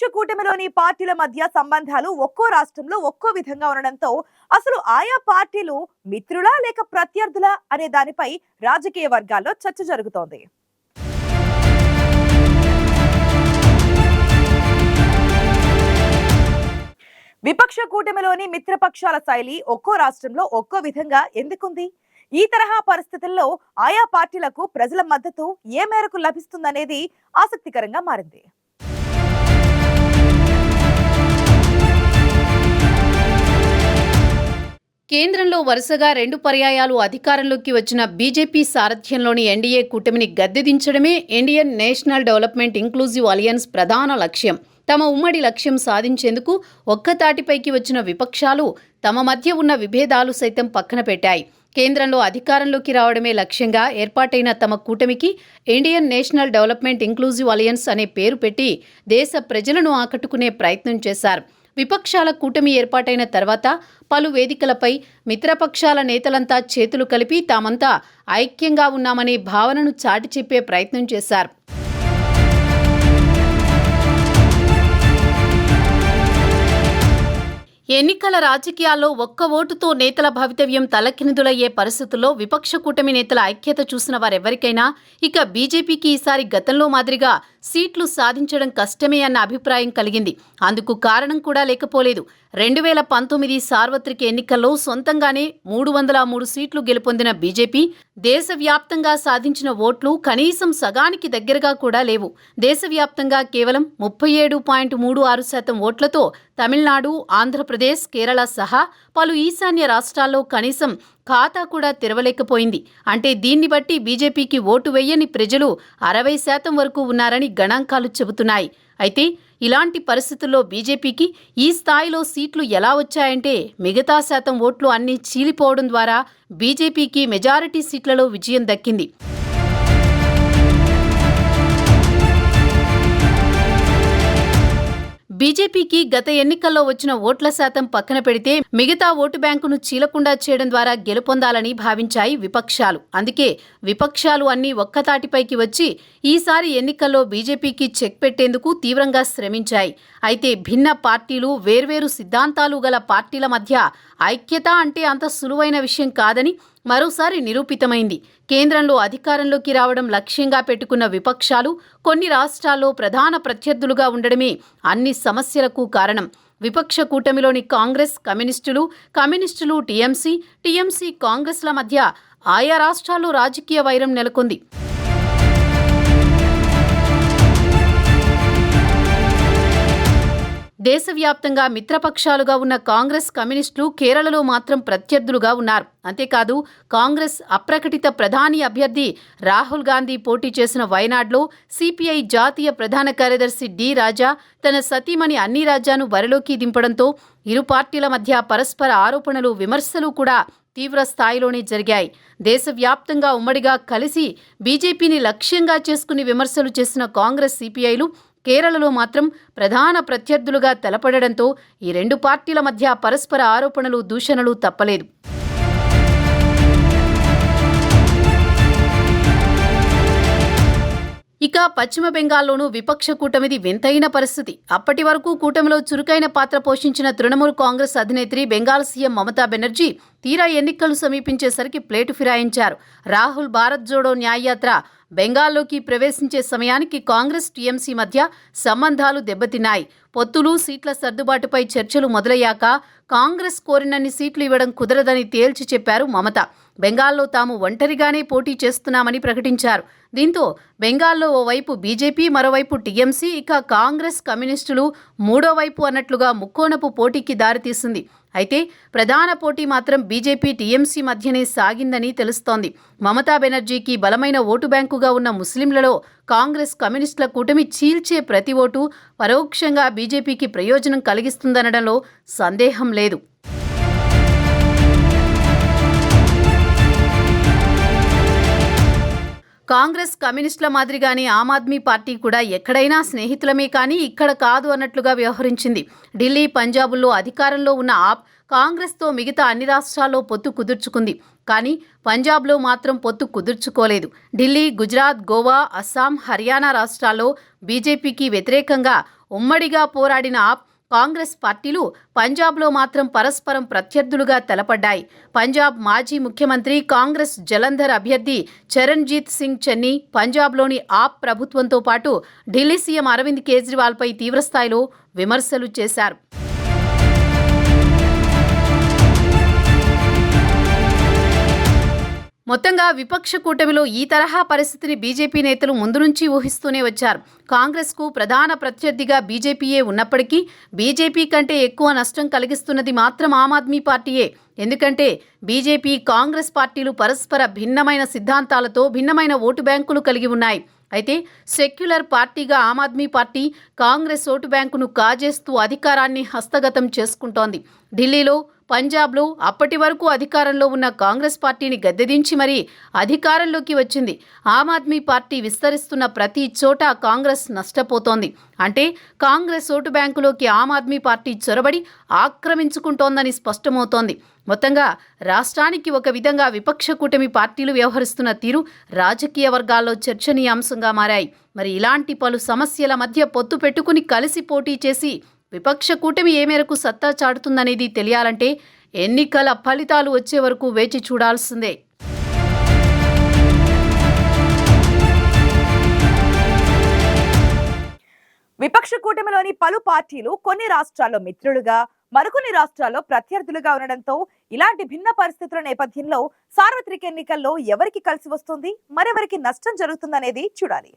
విపక్ష కూటమిలోని పార్టీల మధ్య సంబంధాలు ఒక్కో రాష్ట్రంలో ఒక్కో విధంగా ఉండడంతో అసలు ఆయా పార్టీలు మిత్రులా లేక ప్రత్యర్థులా అనే దానిపై రాజకీయ వర్గాల్లో చర్చ జరుగుతోంది. విపక్ష కూటమిలోని మిత్రపక్షాల శైలి ఒక్కో రాష్ట్రంలో ఒక్కో విధంగా ఎందుకుంది? ఈ తరహా పరిస్థితుల్లో ఆయా పార్టీలకు ప్రజల మద్దతు ఏ మేరకు లభిస్తుందనేది ఆసక్తికరంగా మారింది. కేంద్రంలో వరుసగా రెండు పర్యాయాలు అధికారంలోకి వచ్చిన బీజేపీ సారథ్యంలోని ఎన్డీఏ కూటమిని గద్దెదించడమే Indian National Development Inclusive Alliance ప్రధాన లక్ష్యం. తమ ఉమ్మడి లక్ష్యం సాధించేందుకు ఒక్కతాటిపైకి వచ్చిన విపక్షాలు తమ మధ్య ఉన్న విభేదాలు సైతం పక్కన పెట్టాయి. కేంద్రంలో అధికారంలోకి రావడమే లక్ష్యంగా ఏర్పాటైన తమ కూటమికి Indian National Development Inclusive Alliance అనే పేరు పెట్టి దేశ ప్రజలను ఆకట్టుకునే ప్రయత్నం చేశారు. విపక్షాల కూటమి ఏర్పాటైన తర్వాత పలు వేదికలపై మిత్రపక్షాల నేతలంతా చేతులు కలిపి తామంతా ఐక్యంగా ఉన్నామనే భావనను చాటి చెప్పే ప్రయత్నం చేశారు. ఎన్నికల రాజకీయాల్లో ఒక్క ఓటుతో నేతల భవితవ్యం తలకినిదులయ్యే పరిస్థితుల్లో విపక్ష కూటమి నేతల ఐక్యత చూసిన వారెవరికైనా ఇక బీజేపీకి ఈసారి గతంలో మాదిరిగా సీట్లు సాధించడం కష్టమే అన్న అభిప్రాయం కలిగింది. అందుకు కారణం కూడా లేకపోలేదు. రెండు వేల పంతొమ్మిది సార్వత్రిక ఎన్నికల్లో సొంతంగానే మూడు వందల మూడు సీట్లు గెలుపొందిన బీజేపీ దేశవ్యాప్తంగా సాధించిన ఓట్లు కనీసం సగానికి దగ్గరగా కూడా లేవు. దేశవ్యాప్తంగా కేవలం ముప్పై ఏడు పాయింట్ మూడు ఆరు శాతం ఓట్లతో తమిళనాడు ఆంధ్రప్రదేశ్ కేరళ సహా పలు ఈశాన్య రాష్ట్రాల్లో కనీసం ఖాతా కూడా తెరవలేకపోయింది. అంటే దీన్ని బట్టి బీజేపీకి ఓటు వేయని ప్రజలు అరవై శాతం వరకు ఉన్నారని గణాంకాలు చెబుతున్నాయి. అయితే ఇలాంటి పరిస్థితుల్లో బీజేపీకి ఈ స్థాయిలో సీట్లు ఎలా వచ్చాయంటే మిగతా శాతం ఓట్లు అన్నీ చీలిపోవడం ద్వారా బీజేపీకి మెజారిటీ సీట్లలో విజయం దక్కింది. బీజేపీకి గత ఎన్నికల్లో వచ్చిన ఓట్ల శాతం పక్కన పెడితే మిగతా ఓటు బ్యాంకును చీలకుండా చేయడం ద్వారా గెలుపొందాలని భావించాయి విపక్షాలు. అందుకే విపక్షాలు అన్నీ ఒక్కతాటిపైకి వచ్చి ఈసారి ఎన్నికల్లో బీజేపీకి చెక్ పెట్టేందుకు తీవ్రంగా శ్రమించాయి. అయితే భిన్న పార్టీలు వేర్వేరు సిద్ధాంతాలు గల పార్టీల మధ్య ఐక్యత అంటే అంత సులువైన విషయం కాదని మరోసారి నిరూపితమైంది. కేంద్రంలో అధికారంలోకి రావడం లక్ష్యంగా పెట్టుకున్న విపక్షాలు కొన్ని రాష్ట్రాల్లో ప్రధాన ప్రత్యర్థులుగా ఉండడమే అన్ని సమస్యలకు కారణం. విపక్ష కూటమిలోని కాంగ్రెస్ కమ్యూనిస్టులు కమ్యూనిస్టులు టీఎంసీ టీఎంసీ కాంగ్రెస్ల మధ్య ఆయా రాష్ట్రాల్లో రాజకీయ వైరం నెలకొంది. దేశవ్యాప్తంగా మిత్రపక్షాలుగా ఉన్న కాంగ్రెస్ కమ్యూనిస్టులు కేరళలో మాత్రం ప్రత్యర్థులుగా ఉన్నారు. అంతేకాదు కాంగ్రెస్ అప్రకటిత ప్రధాని అభ్యర్థి రాహుల్ గాంధీ పోటీ చేసిన వయనాడ్లో సిపిఐ జాతీయ ప్రధాన కార్యదర్శి డి రాజా తన సతీమణి అన్ని రాజాను బరిలోకి దింపడంతో ఇరు పార్టీల మధ్య పరస్పర ఆరోపణలు విమర్శలు కూడా తీవ్ర స్థాయిలోనే జరిగాయి. దేశవ్యాప్తంగా ఉమ్మడిగా కలిసి బీజేపీని లక్ష్యంగా చేసుకుని విమర్శలు చేసిన కాంగ్రెస్ సిపిఐలు కేరళలో మాత్రం ప్రధాన ప్రత్యర్థులుగా తలపడడంతో ఈ రెండు పార్టీల మధ్య పరస్పర ఆరోపణలు దూషణలు తప్పలేదు. ఇక పశ్చిమ బెంగాల్లోనూ విపక్ష కూటమిది వింతైన పరిస్థితి. అప్పటి వరకు కూటమిలో చురుకైన పాత్ర పోషించిన తృణమూల్ కాంగ్రెస్ అధినేత్రి బెంగాల్ సీఎం మమతా బెనర్జీ తీరా ఎన్నికలు సమీపించేసరికి ప్లేటు ఫిరాయించారు. రాహుల్ భారత్ జోడో న్యాయయాత్ర బెంగాల్లోకి ప్రవేశించే సమయానికి కాంగ్రెస్ టీఎంసీ మధ్య సంబంధాలు దెబ్బతిన్నాయి. పొత్తులు సీట్ల సర్దుబాటుపై చర్చలు మొదలయ్యాక కాంగ్రెస్ కోరినన్ని సీట్లు ఇవ్వడం కుదరదని తేల్చి చెప్పారు మమత. బెంగాల్లో తాము ఒంటరిగానే పోటీ చేస్తున్నామని ప్రకటించారు. దీంతో బెంగాల్లో ఓవైపు బీజేపీ మరోవైపు టీఎంసీ ఇక కాంగ్రెస్ కమ్యూనిస్టులు మూడో వైపు అన్నట్లుగా ముక్కోనపు పోటీకి దారితీసింది. అయితే ప్రధాన పోటీ మాత్రం బీజేపీ టీఎంసీ మధ్యనే సాగిందని తెలుస్తోంది. మమతా బెనర్జీకి బలమైన ఓటు బ్యాంకుగా ఉన్న ముస్లింలలో కాంగ్రెస్ కమ్యూనిస్టుల కూటమి చీల్చే ప్రతి ఓటు పరోక్షంగా బీజేపీకి ప్రయోజనం కలిగిస్తుందనడంలో సందేహం లేదు. కాంగ్రెస్ కమ్యూనిస్టుల మాదిరిగానే ఆమ్ ఆద్మీ పార్టీ కూడా ఎక్కడైనా స్నేహితులమే కానీ ఇక్కడ కాదు అన్నట్లుగా వ్యవహరించింది. ఢిల్లీ పంజాబుల్లో అధికారంలో ఉన్న ఆప్ కాంగ్రెస్తో మిగతా అన్ని రాష్ట్రాల్లో పొత్తు కుదుర్చుకుంది. కానీ పంజాబ్లో మాత్రం పొత్తు కుదుర్చుకోలేదు. ఢిల్లీ గుజరాత్ గోవా అస్సాం హర్యానా రాష్ట్రాల్లో బీజేపీకి వ్యతిరేకంగా ఉమ్మడిగా పోరాడిన ఆప్ కాంగ్రెస్ పార్టీలు పంజాబ్లో మాత్రం పరస్పరం ప్రత్యర్థులుగా తెలపడ్డాయి. పంజాబ్ మాజీ ముఖ్యమంత్రి కాంగ్రెస్ జలంధర్ అభ్యర్థి చరణ్జీత్ సింగ్ చెన్నీ పంజాబ్లోని ఆప్ ప్రభుత్వంతో పాటు ఢిల్లీ సీఎం అరవింద్ కేజ్రీవాల్పై తీవ్రస్థాయిలో విమర్శలు చేశారు. మొత్తంగా విపక్ష కూటమిలో ఈ తరహా పరిస్థితిని బీజేపీ నేతలు ముందు నుంచి ఊహిస్తూనే వచ్చారు. కాంగ్రెస్కు ప్రధాన ప్రత్యర్థిగా బీజేపీయే ఉన్నప్పటికీ బీజేపీ కంటే ఎక్కువ నష్టం కలిగిస్తున్నది మాత్రం ఆమ్ ఆద్మీ పార్టీయే. ఎందుకంటే బీజేపీ కాంగ్రెస్ పార్టీలు పరస్పర భిన్నమైన సిద్ధాంతాలతో భిన్నమైన ఓటు బ్యాంకులు కలిగి ఉన్నాయి. అయితే సెక్యులర్ పార్టీగా ఆమ్ ఆద్మీ పార్టీ కాంగ్రెస్ ఓటు బ్యాంకును కాజేస్తూ అధికారాన్ని హస్తగతం చేసుకుంటోంది. ఢిల్లీలో పంజాబ్లో అప్పటి వరకు అధికారంలో ఉన్న కాంగ్రెస్ పార్టీని గద్దెదించి మరీ అధికారంలోకి వచ్చింది. ఆమ్ ఆద్మీ పార్టీ విస్తరిస్తున్న ప్రతి చోట కాంగ్రెస్ నష్టపోతోంది. అంటే కాంగ్రెస్ ఓటు బ్యాంకులోకి ఆమ్ ఆద్మీ పార్టీ చొరబడి ఆక్రమించుకుంటోందని స్పష్టమవుతోంది. మొత్తంగా రాష్ట్రానికి ఒక విధంగా విపక్ష కూటమి పార్టీలు వ్యవహరిస్తున్న తీరు రాజకీయ వర్గాల్లో చర్చనీయాంశంగా మారాయి. మరి ఇలాంటి పలు సమస్యల మధ్య పొత్తు పెట్టుకుని కలిసి పోటీ చేసి విపక్ష కూటమి ఏ మేరకు సత్తా చాటుతుందనేది తెలియాలంటే ఎన్నికల ఫలితాలు వచ్చే వరకు వేచి చూడాల్సిందే. విపక్ష కూటమిలోని పలు పార్టీలు కొన్ని రాష్ట్రాల్లో మిత్రులుగా మరికొన్ని రాష్ట్రాల్లో ప్రత్యర్థులుగా ఉండడంతో ఇలాంటి భిన్న పరిస్థితుల నేపథ్యంలో సార్వత్రిక ఎన్నికల్లో ఎవరికి కలిసి వస్తుంది మరెవరికి నష్టం జరుగుతుందనేది చూడాలి.